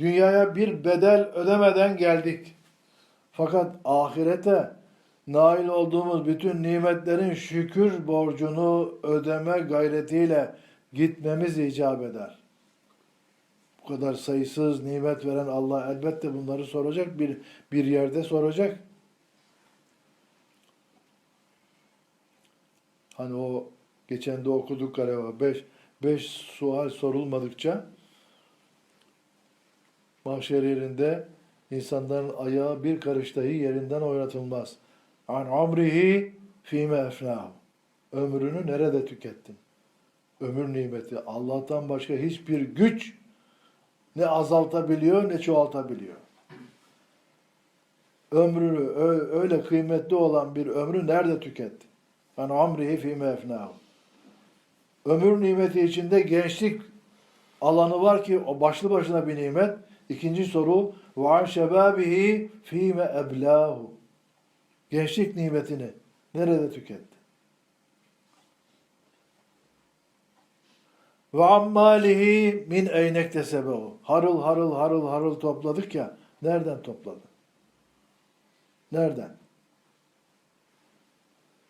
Dünyaya bir bedel ödemeden geldik. Fakat ahirete nail olduğumuz bütün nimetlerin şükür borcunu ödeme gayretiyle gitmemiz icap eder. Bu kadar sayısız nimet veren Allah elbette bunları soracak bir bir yerde soracak. Hani o geçen de okuduk galiba beş, beş sual sorulmadıkça mahşer yerinde insanların ayağı bir karış dahi yerinden oynatılmaz. An umrihi fîme efnâhu. Ömrünü nerede tükettin? Ömür nimeti. Allah'tan başka hiçbir güç ne azaltabiliyor ne çoğaltabiliyor. Ömrünü öyle kıymetli olan bir ömrü nerede tükettin? An umrihi fîme efnâhu. Ömür nimeti içinde gençlik alanı var ki o başlı başına bir nimet. İkinci soru ve an şebabihi fîme eblâhu. Gençlik nimetini nerede tüketti? Ve ammalihi min eynektesebehu. Harıl harıl harıl harıl topladık ya. Nereden topladın? Nereden?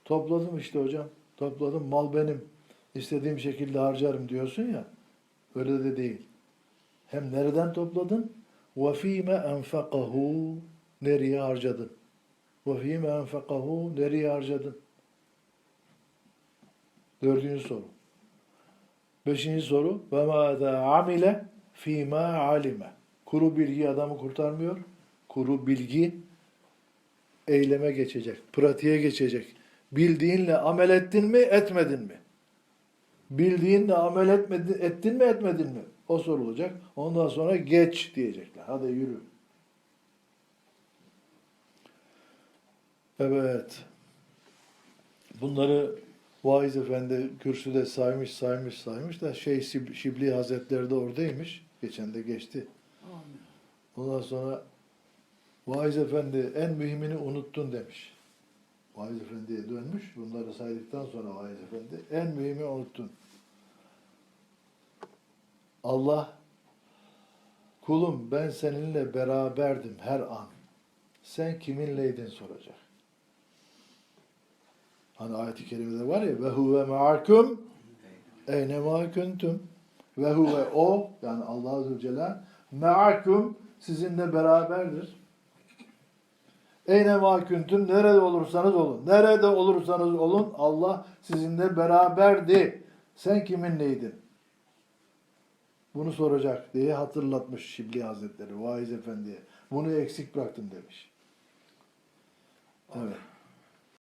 Topladım işte hocam. Topladım. Mal benim. İstediğim şekilde harcarım diyorsun ya. Öyle de değil. Hem nereden topladın? وَف۪يمَ اَنْفَقَهُ Nereye harcadın? وَف۪يمَ اَنْفَقَهُ Nereye harcadın? Dördüncü soru. Beşinci soru. وَمَاذَا عَمِلَ ف۪ي مَا عَلِمَ Kuru bilgi adamı kurtarmıyor. Kuru bilgi eyleme geçecek, pratiğe geçecek. Bildiğinle amel ettin mi, etmedin mi? Bildiğinle amel etmedin, ettin mi, etmedin mi? O sorulacak. Ondan sonra geç diyecekler. Hadi yürü. Evet. Bunları Vaiz Efendi kürsüde saymış, saymış, saymış da şey Şib- Şibli Hazretleri de oradaymış. Geçen de geçti. Ondan sonra Vaiz Efendi en mühimini unuttun demiş. Vaiz Efendi'ye dönmüş. Bunları saydıktan sonra Vaiz Efendi en mühimi unuttun. Allah kulum ben seninle beraberdim her an. Sen kiminleydin soracak. Hani ayet-i kerimede var ya ve huve ma'akum eyne ma kuntum ve huve o yani Allah Azze ve Celle ma'akum sizinle beraberdir. Eyne ma kuntum nerede olursanız olun. Nerede olursanız olun Allah sizinle beraberdi. Sen kiminleydin? Bunu soracak diye hatırlatmış Şibli Hazretleri Vaiz Efendi'ye. Bunu eksik bıraktım demiş. Evet.